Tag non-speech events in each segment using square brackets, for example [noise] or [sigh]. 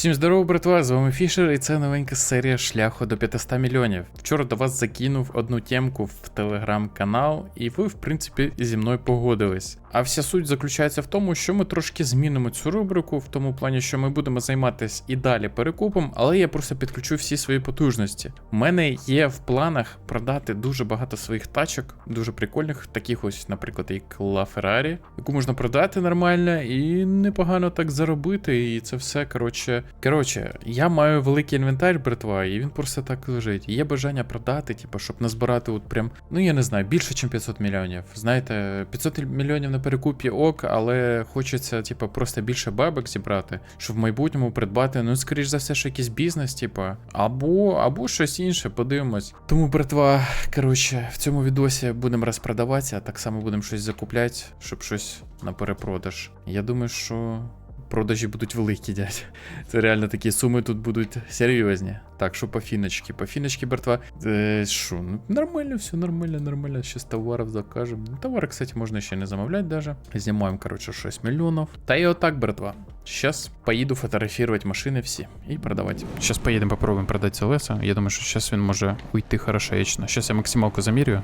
Всім здорово, братва, з вами Фішер, і це новенька серія шляху до 500 мільйонів. Вчора до вас закинув одну темку в телеграм-канал, і ви, в принципі, зі мною погодились. А вся суть заключається в тому, що ми трошки змінимо цю рубрику, в тому плані, що ми будемо займатися і далі перекупом, але я просто підключу всі свої потужності. У мене є в планах продати дуже багато своїх тачок, дуже прикольних, таких ось, наприклад, як La Ferrari, яку можна продати нормально і непогано так заробити. І це все коротше. Коротше, я маю великий інвентар, братва, і він просто так лежить. Є бажання продати, типу, щоб назбирати, от прям, ну я не знаю, більше, ніж 500 мільйонів. Знаєте, 500 мільйонів на перекупі ок, але хочеться, типу, просто більше бабок зібрати, щоб в майбутньому придбати, ну, скоріш за все, що якийсь бізнес, типу, або, або щось інше, подивимось. Тому, братва, коротше, в цьому відосі будемо розпродаватися, а так само будемо щось закупляти, щоб щось на перепродаж. Я думаю, що. Продажі будуть великі, дядь. Це реально такі суми тут будуть серйозні. Так, що по фіночки? По фіночки, братва. Е, Що, ну нормально, все нормально, нормально. Щас товарів закажемо. Ну, товари, кстати, можна ще не замовляти даже. Знімаємо, коротше, 6 мільйонів. Та і отак, братва. Сейчас поїду фотографувати машини всі і продавати. Сейчас поїдемо, попробуємо продати це леса. Я думаю, що зараз він може уйти хорошечно. Сейчас я максималку замірюю,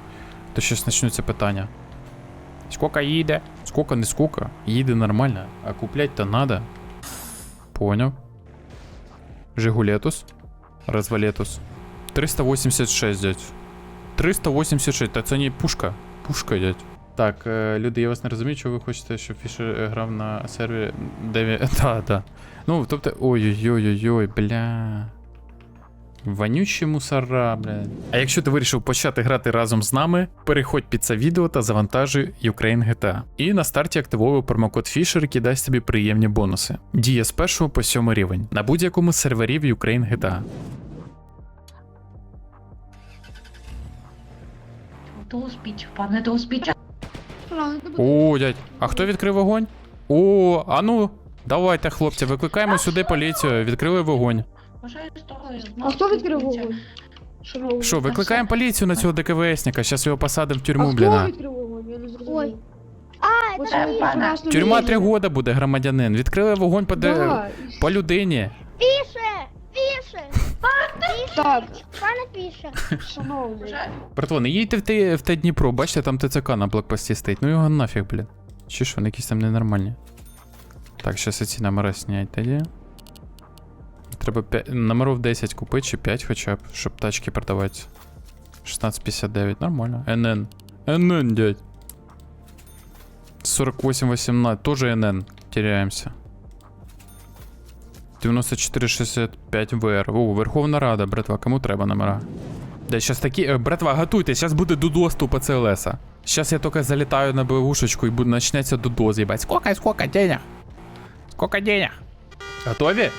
то зараз почнуться питання. Сколько їде? Сколько не сколько? Їде нормально, а куплять-то надо. Понял. Жигулетус. Развалетус. 386, дядь. 386, та це не пушка. Пушка, дядь. Так, е, люди, я вас не розумію, що ви хочете, щоб Фішер грав на сервері, де він. [laughs] Да, да. Ну, тобто. Ой-ой-ой-ой, бля. Вонючі мусора, блядь. А якщо ти вирішив почати грати разом з нами, переходь під це відео та завантажуй Ukraine GTA. І на старті активовуй промокод Fisher, який дасть тобі приємні бонуси. Діє з 1 по 7 рівень на будь-якому сервері в Ukraine GTA. До пане до. О, дядь, а хто відкрив вогонь? О, а ну, давайте, хлопці, викликаємо сюди поліцію, відкрили вогонь. Бажаю здоров'я. А хто відкрив вогонь? Що, викликаємо поліцію на цього ДКВСника, зараз його посадимо в А хто відкрив вогонь? Я не зрозумів. Ой. А, Ось пана. прекрасно Тюрма три года буде, громадянин. Відкрили вогонь по, де... Да. по людині. пише, пише. Так, Пане пише. шановний. Їдьте в те, в те Дніпро, бачите, там ТЦК на блокпості стоїть. Ну його нафіг, блін. Чи ж вони якісь там ненормальні. Так, зараз ці номера снять тоді. Треба 5, номеров 10 купити чи 5 хоча б, щоб тачки продавати. 1659, нормально. НН. НН, дядь. 4818, тоже НН. Теряемся. 9465 ВР. О, Верховна Рада, братва, кому треба номера? Да, сейчас такі. е, Братва, готуйтесь, зараз буде дудос по ЦЛСа. Сейчас я тільки залітаю на БУшечку і буде почнеться дудос, їбать. Сколько, сколько денег? Сколько денег? Готові?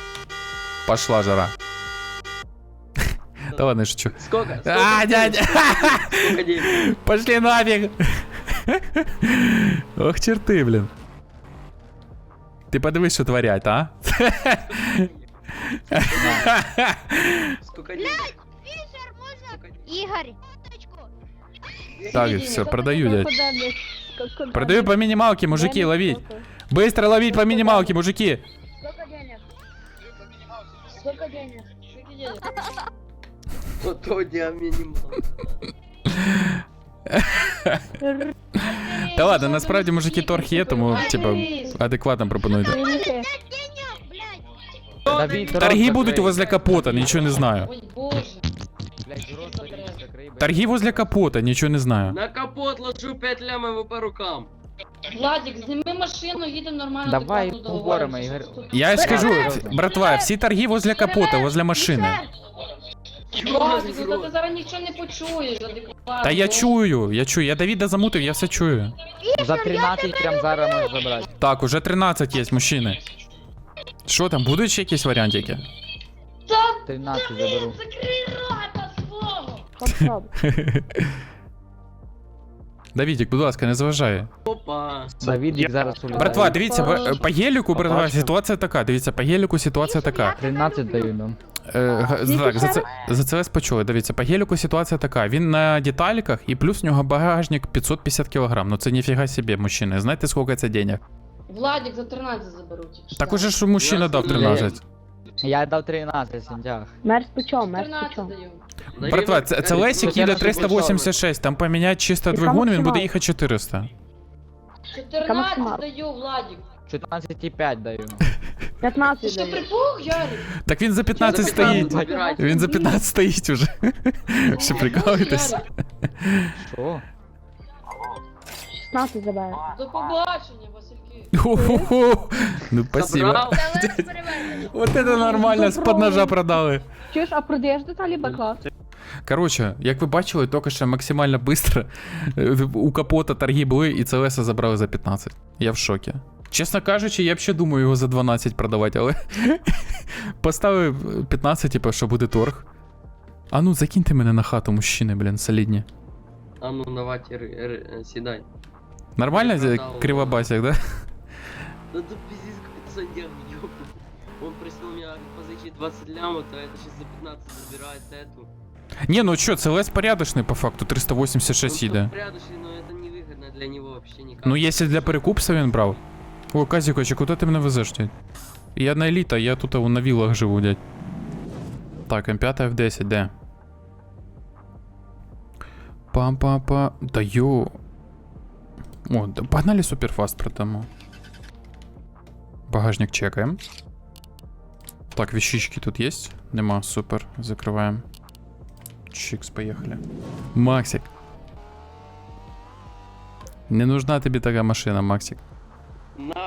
Пошла жара. Да ладно, я шучу. Сколько? А, дядя! Пошли нафиг! Ох, черти, блін. Ти подивись, що творять, а? Сколько? Ігор. Так, все, продаю, дядь. Продаю по минималке, мужики, ловить. Быстро ловить по минималке, мужики. Сколько денег? Сколько денег? [laughs] Вот то я минимал. Та ладно, насправді мужики торг є, тому типа адекватно пропонуйте. Денег, блядь. Торги будуть возле капота, нічого не знаю. Ой, боже. Торги возле капота, нічого не знаю. На капот ложу 5 лямов по рукам. Владик, зніми машину, їдемо нормально. Давай до поговоримо, договоримося. Ігор. Тут? Я ж скажу, братва, всі торги возле капота, возле машини. Владик, ну та ти зараз нічого не почуєш, адекватно. Та я чую, я чую, я Давіда замутив, я все чую. За 13 прям зараз можеш забрати. Так, уже 13 є мужчини. Що там, будуть ще якісь варіантики? 13 заберу. Закрий рота свого! [laughs] Давідік, будь ласка, не заважай. Опа. Давідік зараз улітає. Братва, дивіться, по, по геліку, братва, Побачив. ситуація така. Дивіться, по геліку ситуація така. 13 даю нам. Е, га- так, за це, за це вас почули. Дивіться, по геліку ситуація така. Він на деталіках і плюс у нього багажник 550 кг. Ну це ніфіга собі, мужчини. Знаєте, скільки це денег? Владик за 13 заберуть. Так уже ж мужчина дав 13. Я дав 13 сентях. Мерз почом, мерз 14 почом. даю. Братва, це, це п'ять. Лесік їде 386, там поміняти чисто Яка двигун, він буде максималка? їхати 400. 14 максималка? даю, Владик. 14,5 даю. 15 що, даю. припух, Ярик? Так він за 15 За 15 стоїть. Він за 15 стоїть уже. Що прикалуєтесь? Що? 16 забираю. До побачення, Васильки. Ну спасибо. Вот это нормально, з-под ножа продали. Чуєш, а продаєш деталі Б-клас? Коротше, як ви бачили, тільки що максимально швидко у капота торги були і ЦЛС забрали за 15. Я в шокі. Чесно кажучи, я б ще думаю його за 12 продавати, але [laughs] поставив 15, типу, що буде торг. А ну, закиньте мене на хату, мужчини, блін, солідні. А ну, давай, р- р- сідай. Нормально Я зі- продав. кривобасик, да? Да тут пиздец какой-то задел, ёбаный. Он просил меня позычить 20 лямов, то это сейчас за 15 забирает эту. Ні, ну що, ЦЛС порядочний по факту, 386 Он їде. тут порядочный, но это невыгодно для него вообще никак. Ну, якщо для перекупства він брав. О, Казікович, а куди ти мене везеш, дядь? Я на еліта, я тут а, на вілах живу, дядь. Так, М5 F10, де? Пам-па-па. Да йо. О, да погнали суперфаст продамо. Багажник чекаем. Так, вещички тут есть? Нема, супер. Закрываем. Чикс, поехали. Максик. Не нужна тебе такая машина, Максик.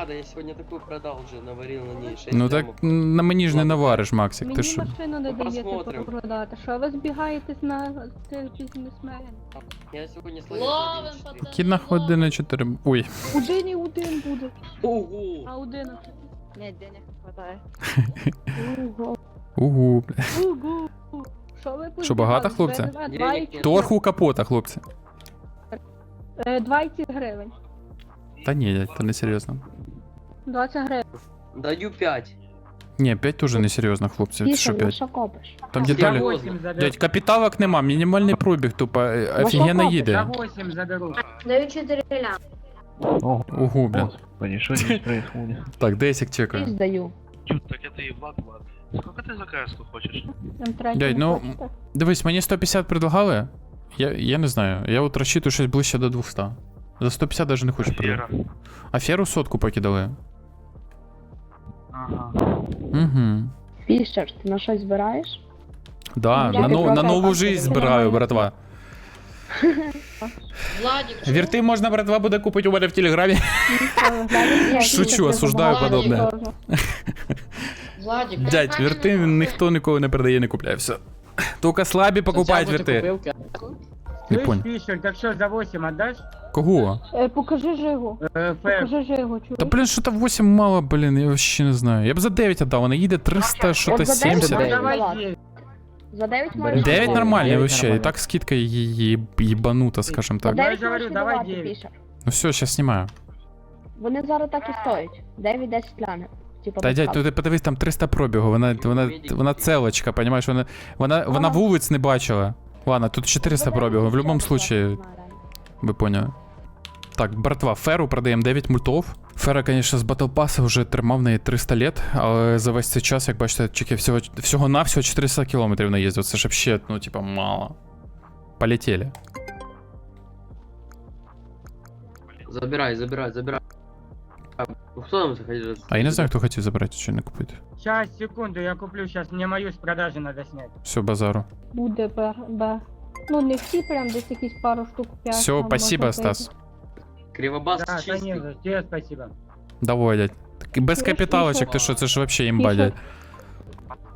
Надо, я сегодня такую продал уже, наварил на ней 6 Ну так на мені ж не навариш, Максик, ти Мені що? машину не даєте посмотрим. продати. Що ви збігаєтесь на цих бізнесменів? Я сегодня словил Ловим, 1.4. пацани. Кіт на години 4. Ой. Один і один буде. Ого! А один. Нет, денег не хватает. Ого. Угу. Ого. Що ви Що, багато, позбирали? хлопці? БНВ Денег 20 нет. Торг у капота, хлопці. е, 20 гривень. Та ні, дядь, це не серйозно. 20 гривень. Даю 5. Ні, 5 теж не серйозно, хлопці. Це що Пішов, на 5? що копиш? Там Я деталі. восемь Дядь, капіталок нема, мінімальний пробіг, тупо е, Ну, офігенно що їде. 8 заберу. Даю 4 ля. Угу, блін. Господи, что здесь происходит? Так, десик І чекаю. здаю. Чё, так это и Влад, Влад. Сколько ты за кс хочешь? М3 Дядь, не ну, хочете? Дивись, мені 150 предлагали. Я, я не знаю. Я от розчитую щось ближче до 200. За 150 даже не хочу продати. Афера. Аферу сотку покидали. Ага. Угу. Фішер, ти на щось збираєш? Да, Я на, підправляю на нову жизнь збираю, братва. Владик, що? Вірти можна, братва, буде купити у мене в телеграмі. Шучу, осуждаю подобне. Владик. Дядь, вірти ніхто ніколи не продає, не купляє. Все. Тільки слабі покупають вірти. Не Слышь. Фишер, так что, за 8 отдашь? Кого? Е, Покажи жигу. Э, Фэр. Покажи жигу, Та чуєш? блін, що там 8 мало, блін, я вообще не знаю. Я б за 9 віддав, вона їде 300, що то От за 9 70. Ну, давай Ладно. 9. За 9 Дев'ять 9 Дев'ять нормально вообще, і так скидка є- їбанута, скажем За так. 9 Я говорю, можеш давай віддавати, дев'ять. Фішер. Ну все, сейчас знімаю. Вони зараз так і стоять. 9-10 лямів. Типа Та без дядь, ну ти подивись, там 300 пробігу, вона, вона, вона целочка, понімаєш, вона, вона, вона Ага. вулиць не бачила. Ладно, тут 400 пробігу, в будь-якому случае, ви поняли. Так, братва, феру продаємо 9 мультов. Фера, конечно, з Battle Pass вже тримав в неї 300 лет, але за весь цей час, як бачите, тільки всього, всього навсього 400 кілометрів наїздив. Це ж вообще, ну, типа, мало. Полетели. Забирай, забирай, забирай. Кто там заходил? А я не знаю, хто хотів забрати, чи не купити. Сейчас, секунду, я куплю, сейчас мне мою с продажи надо снять. Все, базару. Буде Б. Б. Ну не всі, прям десь якісь пару штук 5. Все, спасибо, Стас. Кривобас Да, чистый. конечно, тебе спасибо. Давай, дядь. Так і без Ти ж капіталочок, ти що, це ж вообще імба, Пішов. дядь.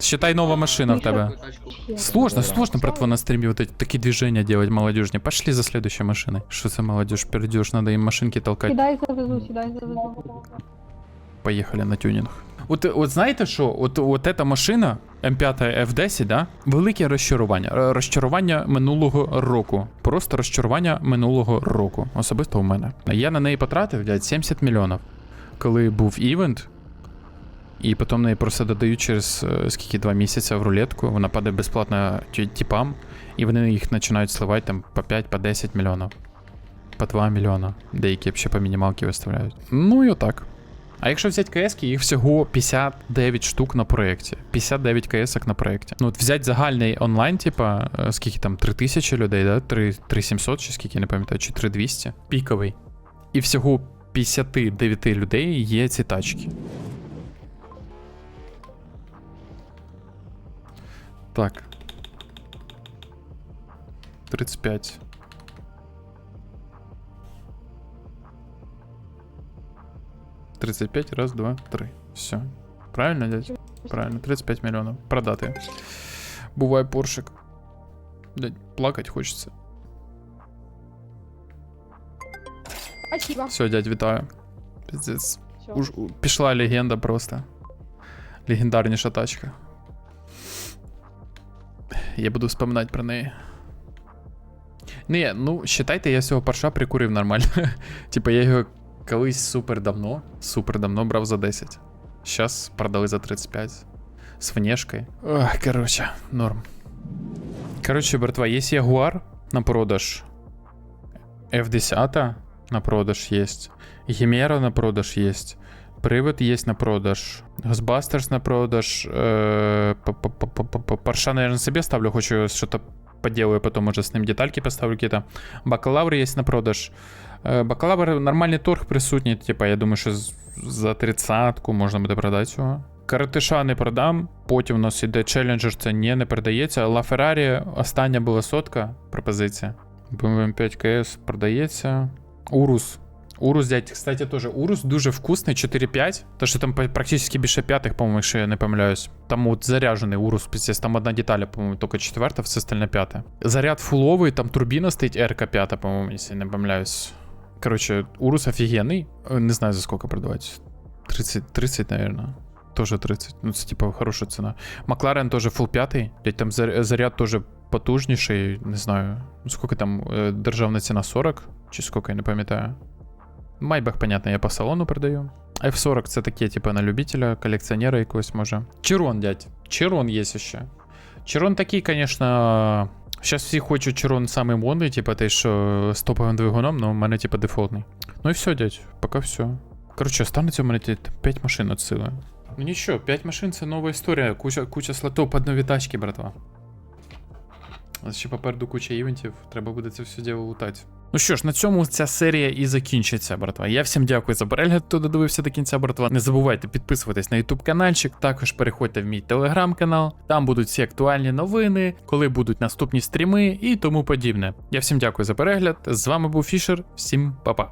Считай, нова машина в тебе. Такую тачку. Сложно, сложно, братва, на стриме вот эти такие движения делать молодежные. Пошли за следующей машиной. Что за молодежь, пердеж, надо им машинки толкать. Сідай завезу, сідай завезу. Поехали на тюнинг. От, от знаєте що? От, от эта машина М5 F10, да? Велике розчарування. Розчарування минулого року. Просто розчарування минулого року. Особисто у мене. Я на неї потратив, блядь, 70 мільйонів. Коли був івент, і потім неї просто додають через е, скільки два місяці в рулетку, вона падає безплатно ті- типам, і вони їх починають сливати там по 5, по 10 мільйонів. По 2 мільйона. Деякі ще по мінімалки виставляють. Ну і отак. А якщо взяти КС, їх всього 59 штук на проєкті. 59 КС на проєкті. Ну, от взяти загальний онлайн, типа, е, скільки там, 3000 людей, да? 3, 3700 чи скільки, я не пам'ятаю, чи 3200. Піковий. І всього 59 людей є ці тачки. Так. 35. Тридцать пять, раз, два, три. Все. Правильно, дядь? Правильно, 35 миллионов. Продати. Буває поршик. Дядь, плакать хочеться. Спасибо. Все, дядь, вітаю. Пиздец. Все. Уж у- пішла легенда просто. Легендарніша тачка. Я буду вспоминати про неї. Ні, ну, считайте, я цього парша прикурив нормально. [laughs] типа, я його колись супер давно, супер давно брав за 10. Сейчас продали за 35. З внешкой. Ох, короче, норм. Короче, братва, есть Ягуар на продаж. F10 на продаж есть. Химера на продаж есть. Привод есть на продаж. Ghostbusters на продаж. П- Парша, наверное, себе ставлю. Хочу что-то поделаю, потом уже с ним детальки поставлю какие-то. Бакалавр есть на продаж. Э, Бакалавр нормальний торг присутній. Типа, я думаю, що за тридцятку можна буде продати його. Каратиша не продам. Потім у нас іде челленджер, це ні, не продається. Ла Феррарі остання була сотка пропозиція. BMW 5 КС продається. Урус. Урус, дядь, кстати, теж. Урус дуже вкусний, 4-5. То, що там практично більше п'ятих, по-моєму, якщо я не помиляюсь. Там от заряджений урус, там одна деталь, по-моєму, тільки четверта, все остальне п'яте. Заряд фуловий, там турбіна стоїть РК 5, по-моєму, якщо я не помиляюсь. Короче, урус офігенний. Е, Не знаю за сколько продавати. 30, 30, наверное. Тоже 30. Ну, це типа хороша ціна. Макларен теж full 5. Блять, там заряд теж потужніший. Не знаю. Скільки там е, державна ціна 40, чи скільки, я не пам'ятаю. Майбах, понятно, я по салону продаю. F40 це таке, типа, на любителя, колекціонера якогось може. Чирон, дядь. Чирон є ще. Чирон такий, конечно. Зараз всі хочуть Чирон самий модний, типа той, що з топовим двигуном, але в мене, типа, дефолтний. Ну і все, дядь, поки все. Коротше, останеться у мене 5 машин от сили. Ну нічого, 5 машин це нова історія. Куча, куча слотов під нові тачки, братва. Ще попереду куча івентів, треба буде це все діло лутати. Ну що ж, на цьому ця серія і закінчиться, братва. Я всім дякую за перегляд, хто додивився до кінця, братва. Не забувайте підписуватись на YouTube каналчик, також переходьте в мій телеграм-канал. Там будуть всі актуальні новини, коли будуть наступні стріми і тому подібне. Я всім дякую за перегляд. З вами був Фішер. Всім па-па.